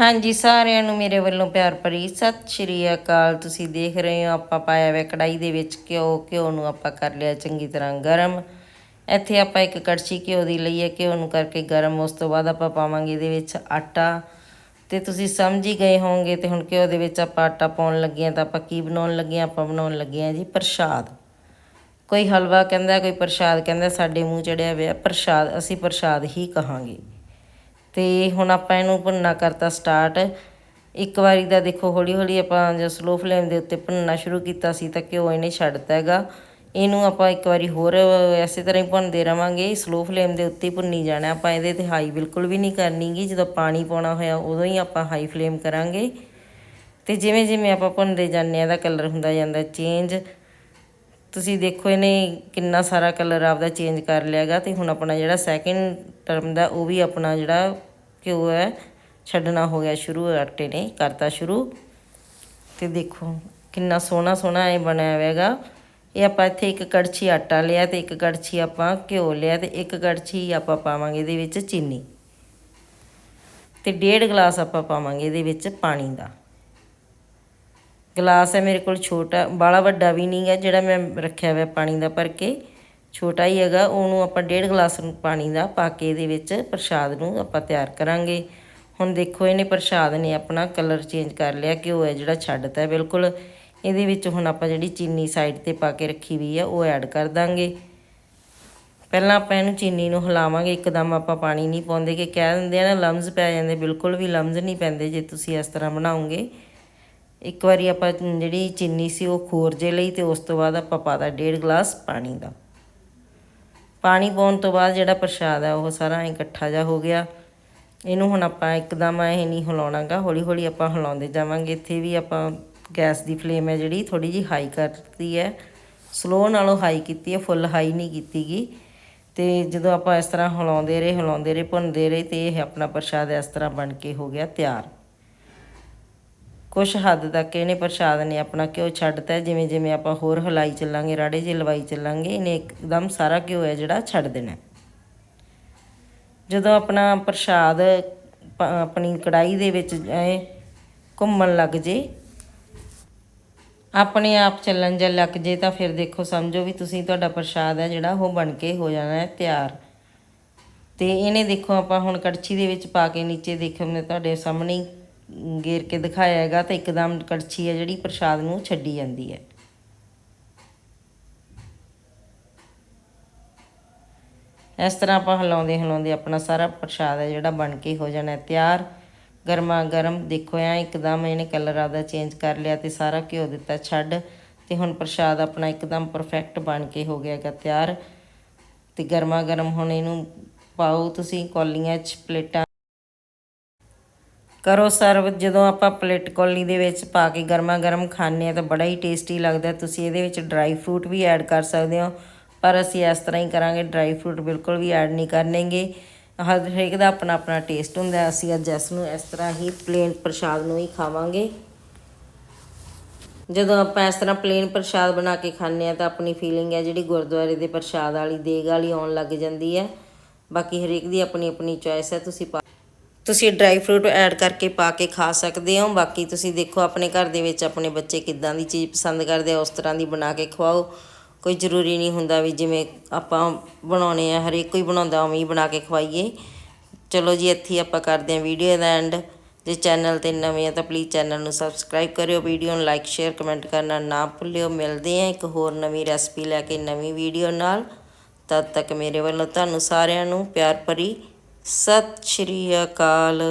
ਹਾਂਜੀ, ਸਾਰਿਆਂ ਨੂੰ ਮੇਰੇ ਵੱਲੋਂ ਪਿਆਰ ਭਰੀ ਸਤਿ ਸ਼੍ਰੀ ਅਕਾਲ। ਤੁਸੀਂ ਦੇਖ ਰਹੇ ਹੋ, ਆਪਾਂ ਪਾਇਆ ਹੋਇਆ ਕੜਾਈ ਦੇ ਵਿੱਚ ਘਿਓ। ਘਿਓ ਨੂੰ ਆਪਾਂ ਕਰ ਲਿਆ ਚੰਗੀ ਤਰ੍ਹਾਂ ਗਰਮ। ਇੱਥੇ ਆਪਾਂ ਇੱਕ ਕੜਛੀ ਘਿਓ ਦੀ ਲਈ ਹੈ। ਘਿਓ ਨੂੰ ਕਰਕੇ ਗਰਮ ਉਸ ਤੋਂ ਬਾਅਦ ਆਪਾਂ ਪਾਵਾਂਗੇ ਇਹਦੇ ਵਿੱਚ ਆਟਾ। ਤੇ ਤੁਸੀਂ ਸਮਝ ਹੀ ਗਏ ਹੋਵੋਗੇ ਤੇ ਹੁਣ ਘਿਓ ਦੇ ਵਿੱਚ ਆਪਾਂ ਆਟਾ ਪਾਉਣ ਲੱਗੇ ਹਾਂ ਤਾਂ ਆਪਾਂ ਕੀ ਬਣਾਉਣ ਲੱਗੇ ਹਾਂ? ਆਪਾਂ ਬਣਾਉਣ ਲੱਗੇ ਹਾਂ ਜੀ ਪ੍ਰਸ਼ਾਦ। ਕੋਈ ਹਲਵਾ ਕਹਿੰਦਾ, ਕੋਈ ਪ੍ਰਸ਼ਾਦ ਕਹਿੰਦਾ, ਸਾਡੇ ਮੂੰਹ ਚੜਿਆ ਹੋਇਆ ਪ੍ਰਸ਼ਾਦ, ਅਸੀਂ ਪ੍ਰਸ਼ਾਦ ਹੀ ਕਹਾਂਗੇ। ਤੇ ਹੁਣ ਆਪਾਂ ਇਹਨੂੰ ਭੁੰਨਣਾ ਕਰਤਾ ਸਟਾਰਟ ਇੱਕ ਵਾਰੀ ਦਾ ਦੇਖੋ ਹੌਲੀ ਹੌਲੀ ਆਪਾਂ ਜੋ ਸਲੋ ਫਲੇਮ ਦੇ ਉੱਤੇ ਭੁੰਨਣਾ ਸ਼ੁਰੂ ਕੀਤਾ ਸੀ ਤਾਂ ਘਿਓ ਇਹਨੇ ਛੱਡਤਾ ਹੈਗਾ। ਇਹਨੂੰ ਆਪਾਂ ਇੱਕ ਵਾਰੀ ਹੋਰ ਐਸੇ ਤਰ੍ਹਾਂ ਹੀ ਭੁੰਨਦੇ ਰਵਾਂਗੇ ਸਲੋ ਫਲੇਮ ਦੇ ਉੱਤੇ ਭੁੰਨੀ ਜਾਣਾ। ਆਪਾਂ ਇਹਦੇ ਤੇ ਹਾਈ ਬਿਲਕੁਲ ਵੀ ਨਹੀਂ ਕਰਨੀਗੀ ਜਦੋਂ ਪਾਣੀ ਪਾਉਣਾ ਹੋਇਆ ਉਦੋਂ ਹੀ ਆਪਾਂ ਹਾਈ ਫਲੇਮ ਕਰਾਂਗੇ। ਤੇ ਜਿਵੇਂ ਜਿਵੇਂ ਆਪਾਂ ਭੁੰਨਦੇ ਜਾਂਦੇ ਆ ਇਹਦਾ ਕਲਰ ਹੁੰਦਾ ਜਾਂਦਾ ਚੇਂਜ ਤੁਸੀਂ ਦੇਖੋ ਇਹਨੇ ਕਿੰਨਾ ਸਾਰਾ ਕਲਰ ਆਪਦਾ ਚੇਂਜ ਕਰ ਲਿਆਗਾ ਤੇ ਹੁਣ ਆਪਣਾ ਜਿਹੜਾ ਸੈਕਿੰਡ ਧਰਮ ਦਾ, ਉਹ ਵੀ ਆਪਣਾ ਜਿਹੜਾ ਘਿਓ ਹੈ, ਛੱਡਣਾ ਹੋ ਗਿਆ ਸ਼ੁਰੂ, ਆਟੇ ਨੇ ਕਰਤਾ ਸ਼ੁਰੂ। ਤੇ ਦੇਖੋ, ਕਿੰਨਾ ਸੋਹਣਾ ਸੋਹਣਾ ਇਹ ਬਣਿਆ ਹੋਵੇਗਾ ਇਹ ਆਪਾਂ ਇੱਥੇ ਇੱਕ ਕੜਛੀ ਆਟਾ ਲਿਆ ਤੇ ਇੱਕ ਕੜਛੀ ਆਪਾਂ ਘਿਓ ਲਿਆ ਤੇ ਇੱਕ ਕੜਛੀ ਆਪਾਂ ਪਾਵਾਂਗੇ ਇਹਦੇ ਵਿੱਚ ਚੀਨੀ। ਤੇ ਡੇਢ ਗਲਾਸ ਆਪਾਂ ਪਾਵਾਂਗੇ ਇਹਦੇ ਵਿੱਚ ਪਾਣੀ ਦਾ। ਗਲਾਸ ਹੈ ਮੇਰੇ ਕੋਲ ਛੋਟਾ ਬਾਲਾ ਵੱਡਾ ਵੀ ਨਹੀਂ ਹੈ ਜਿਹੜਾ ਮੈਂ ਰੱਖਿਆ ਹੋਇਆ ਪਾਣੀ ਦਾ ਭਰ ਕੇ। ਛੋਟਾ ਹੀ ਹੈਗਾ, ਉਹਨੂੰ ਆਪਾਂ ਡੇਢ ਗਲਾਸ ਪਾਣੀ ਦਾ ਪਾ ਕੇ ਇਹਦੇ ਵਿੱਚ ਪ੍ਰਸ਼ਾਦ ਨੂੰ ਆਪਾਂ ਤਿਆਰ ਕਰਾਂਗੇ। ਹੁਣ ਦੇਖੋ, ਇਹਨੇ ਪ੍ਰਸ਼ਾਦ ਨੇ ਆਪਣਾ ਕਲਰ ਚੇਂਜ ਕਰ ਲਿਆ ਘਿਓ ਹੈ ਜਿਹੜਾ ਛੱਡਤਾ ਬਿਲਕੁਲ। ਇਹਦੇ ਵਿੱਚ ਹੁਣ ਆਪਾਂ ਜਿਹੜੀ ਚੀਨੀ ਸਾਈਡ ਤੇ ਪਾ ਕੇ ਰੱਖੀ ਹੋਈ ਆ, ਉਹ ਐਡ ਕਰ ਦਾਂਗੇ। ਪਹਿਲਾਂ ਆਪਾਂ ਇਹਨੂੰ ਚੀਨੀ ਨੂੰ ਹਿਲਾਵਾਂਗੇ, ਇੱਕਦਮ ਆਪਾਂ ਪਾਣੀ ਨਹੀਂ ਪਾਉਂਦੇ ਕਿ ਕਹਿ ਦਿੰਦੇ ਆ ਨਾ, ਲਮਜ਼ ਪੈ ਜਾਂਦੇ। ਬਿਲਕੁਲ ਵੀ ਲਮਜ਼ ਨਹੀਂ ਪੈਂਦੇ ਜੇ ਤੁਸੀਂ ਇਸ ਤਰ੍ਹਾਂ ਬਣਾਉਂਗੇ ਇੱਕ ਵਾਰੀ ਆਪਾਂ ਜਿਹੜੀ ਚੀਨੀ ਸੀ, ਉਹ ਖੋਰ ਜੇ ਲਈ ਤੇ ਉਸ ਤੋਂ ਬਾਅਦ ਆਪਾਂ ਪਾਦਾ ਡੇਢ ਗਲਾਸ ਪਾਣੀ ਦਾ। ਪਾਣੀ ਪਾਉਣ ਤੋਂ ਬਾਅਦ ਜਿਹੜਾ ਪ੍ਰਸ਼ਾਦ ਆ, ਉਹ ਸਾਰਾ ਇਕੱਠਾ ਜਾ ਹੋ ਗਿਆ। ਇਹਨੂੰ ਹੁਣ ਆਪਾਂ ਇੱਕਦਮ ਇਹ ਨਹੀਂ ਹਿਲਾਉਣਾਗਾ ਹੌਲੀ ਹੌਲੀ ਆਪਾਂ ਹਿਲਾਉਂਦੇ ਜਾਵਾਂਗੇ। ਇੱਥੇ ਵੀ ਆਪਾਂ ਗੈਸ ਦੀ ਫਲੇਮ ਹੈ ਜਿਹੜੀ ਥੋੜੀ ਜੀ ਹਾਈ ਕਰਤੀ ਹੈ। ਸਲੋ ਨਾਲੋਂ ਹਾਈ ਕੀਤੀ ਹੈ, ਫੁੱਲ ਹਾਈ ਨਹੀਂ ਕੀਤੀਗੀ। ਤੇ ਜਦੋਂ ਆਪਾਂ ਇਸ ਤਰ੍ਹਾਂ ਹਿਲਾਉਂਦੇ ਰਹੇ ਹਿਲਾਉਂਦੇ ਰਹੇ, ਭੁੰਨਦੇ ਰਹੇ ਤੇ ਇਹ ਆਪਣਾ ਪ੍ਰਸ਼ਾਦ ਇਸ ਤਰ੍ਹਾਂ ਬਣ ਕੇ ਹੋ ਗਿਆ ਤਿਆਰ। ਕੁਛ ਹੱਦ ਤੱਕ ਇਹਨੇ ਪ੍ਰਸ਼ਾਦ ਨੇ ਆਪਣਾ ਘਿਓ ਛੱਡਤਾ, ਜਿਵੇਂ ਜਿਵੇਂ ਆਪਾਂ ਹੋਰ ਹਲਾਈ ਚੱਲਾਂਗੇ, ਰਾੜੇ ਜੇ ਲਵਾਈ ਚੱਲਾਂਗੇ, ਇਹਨੇ ਇੱਕਦਮ ਸਾਰਾ ਘਿਓ ਹੈ ਜਿਹੜਾ ਛੱਡ ਦੇਣਾ। ਜਦੋਂ ਆਪਣਾ ਪ੍ਰਸ਼ਾਦ ਆਪਣੀ ਕੜਾਈ ਦੇ ਵਿੱਚ ਘੁੰਮਣ ਲੱਗ ਜੇ, ਆਪਣੇ ਆਪ ਚੱਲਣ ਜਾਂ ਲੱਗ ਜੇ, ਤਾਂ ਫਿਰ ਦੇਖੋ, ਸਮਝੋ ਵੀ ਤੁਸੀਂ ਤੁਹਾਡਾ ਪ੍ਰਸ਼ਾਦ ਹੈ ਜਿਹੜਾ ਉਹ ਬਣ ਕੇ ਹੋ ਜਾਣਾ ਹੈ ਤਿਆਰ। ਤੇ ਇਹਨੇ ਦੇਖੋ, ਆਪਾਂ ਹੁਣ ਕੜਛੀ ਦੇ ਵਿੱਚ ਪਾ ਕੇ ਨੀਚੇ ਦੇਖੋ, ਮੈਂ ਤੁਹਾਡੇ ਸਾਹਮਣੇ ਗੇਰ ਕੇ ਦਿਖਾਇਆ ਹੈਗਾ ਤਾਂ ਇੱਕਦਮ ਕੜਛੀ ਹੈ ਜਿਹੜੀ ਪ੍ਰਸ਼ਾਦ ਨੂੰ ਛੱਡੀ ਜਾਂਦੀ ਹੈ। ਇਸ ਤਰ੍ਹਾਂ ਆਪਾਂ ਹਿਲਾਉਂਦੇ ਹਿਲਾਉਂਦੇ ਆਪਣਾ ਸਾਰਾ ਪ੍ਰਸ਼ਾਦ ਹੈ ਜਿਹੜਾ ਬਣ ਕੇ ਹੋ ਜਾਣਾ ਤਿਆਰ, ਗਰਮਾ ਗਰਮ, ਦੇਖੋ ਐ ਇੱਕਦਮ ਇਹਨੇ ਕਲਰ ਆਦਾ ਚੇਂਜ ਕਰ ਲਿਆ ਤੇ ਸਾਰਾ ਘਿਓ ਦਿੱਤਾ ਛੱਡ ਤੇ ਹੁਣ ਪ੍ਰਸ਼ਾਦ ਆਪਣਾ ਇੱਕਦਮ ਪਰਫੈਕਟ ਬਣ ਕੇ ਹੋ ਗਿਆ ਹੈਗਾ ਤਿਆਰ ਤੇ ਗਰਮਾ ਗਰਮ ਹੁਣ ਇਹਨੂੰ ਪਾਓ ਤੁਸੀਂ ਕੌਲੀਆਂ 'ਚ ਪਲੇਟਾਂ ਕਰੋ ਸਰਵ। ਜਦੋਂ ਆਪਾਂ ਪਲੇਟ ਕੋਲੀ ਦੇ ਵਿੱਚ ਪਾ ਕੇ ਗਰਮਾ ਗਰਮ ਖਾਂਦੇ ਆ ਤਾਂ ਬੜਾ ਹੀ ਟੇਸਟੀ ਲੱਗਦਾ ਤੁਸੀਂ ਇਹਦੇ ਵਿੱਚ ਡਰਾਈ ਫਰੂਟ ਵੀ ਐਡ ਕਰ ਸਕਦੇ ਹੋ। ਪਰ ਅਸੀਂ ਇਸ ਤਰ੍ਹਾਂ ਹੀ ਕਰਾਂਗੇ ਡਰਾਈ ਫਰੂਟ ਬਿਲਕੁਲ ਵੀ ਐਡ ਨਹੀਂ ਕਰਨੇਗੇ। ਹਰ ਹਰੇਕ ਦਾ ਆਪਣਾ ਆਪਣਾ ਟੇਸਟ ਹੁੰਦਾ ਅਸੀਂ ਅੱਜ ਇਸ ਨੂੰ ਇਸ ਤਰ੍ਹਾਂ ਹੀ ਪਲੇਨ ਪ੍ਰਸ਼ਾਦ ਨੂੰ ਹੀ ਖਾਵਾਂਗੇ। ਜਦੋਂ ਆਪਾਂ ਇਸ ਤਰ੍ਹਾਂ ਪਲੇਨ ਪ੍ਰਸ਼ਾਦ ਬਣਾ ਕੇ ਖਾਂਦੇ ਆ ਤਾਂ ਆਪਣੀ ਫੀਲਿੰਗ ਹੈ ਜਿਹੜੀ ਗੁਰਦੁਆਰੇ ਦੇ ਪ੍ਰਸ਼ਾਦ ਵਾਲੀ, ਦੇਗ ਵਾਲੀ ਆਉਣ ਲੱਗ ਜਾਂਦੀ ਹੈ। ਬਾਕੀ ਹਰੇਕ ਦੀ ਆਪਣੀ ਆਪਣੀ ਚੋਇਸ ਹੈ। ਤੁਸੀਂ ਤੁਸੀਂ ਡਰਾਈ ਫਰੂਟ ਐਡ ਕਰਕੇ ਪਾ ਕੇ ਖਾ ਸਕਦੇ ਹੋ। ਬਾਕੀ ਤੁਸੀਂ ਦੇਖੋ ਆਪਣੇ ਘਰ ਦੇ ਵਿੱਚ ਆਪਣੇ ਬੱਚੇ ਕਿੱਦਾਂ ਦੀ ਚੀਜ਼ ਪਸੰਦ ਕਰਦੇ ਆ, ਉਸ ਤਰ੍ਹਾਂ ਦੀ ਬਣਾ ਕੇ ਖਵਾਓ। ਕੋਈ ਜ਼ਰੂਰੀ ਨਹੀਂ ਹੁੰਦਾ ਵੀ ਜਿਵੇਂ ਆਪਾਂ ਬਣਾਉਣੇ ਆ, ਹਰੇਕ ਕੋਈ ਬਣਾਉਂਦਾ, ਉਵੇਂ ਹੀ ਬਣਾ ਕੇ ਖਵਾਈਏ। ਚਲੋ ਜੀ, ਇੱਥੇ ਆਪਾਂ ਕਰਦੇ ਹਾਂ ਵੀਡੀਓ ਦਾ ਐਂਡ। ਜੇ ਚੈਨਲ ਤੇ ਨਵੇਂ ਆ ਤਾਂ ਪਲੀਜ਼ ਚੈਨਲ ਨੂੰ ਸਬਸਕ੍ਰਾਈਬ ਕਰਿਓ, ਵੀਡੀਓ ਨੂੰ ਲਾਈਕ ਸ਼ੇਅਰ ਕਮੈਂਟ ਕਰਨਾ ਨਾ ਭੁੱਲਿਓ। ਮਿਲਦੇ ਆ ਇੱਕ ਹੋਰ ਨਵੀਂ ਰੈਸਪੀ ਲੈ ਕੇ ਨਵੀਂ ਵੀਡੀਓ ਨਾਲ। ਤਦ ਤੱਕ ਮੇਰੇ ਵੱਲੋਂ ਤੁਹਾਨੂੰ ਸਾਰਿਆਂ ਨੂੰ ਪਿਆਰ ਭਰੀ ਸਤਿ ਸ਼੍ਰੀ ਅਕਾਲ।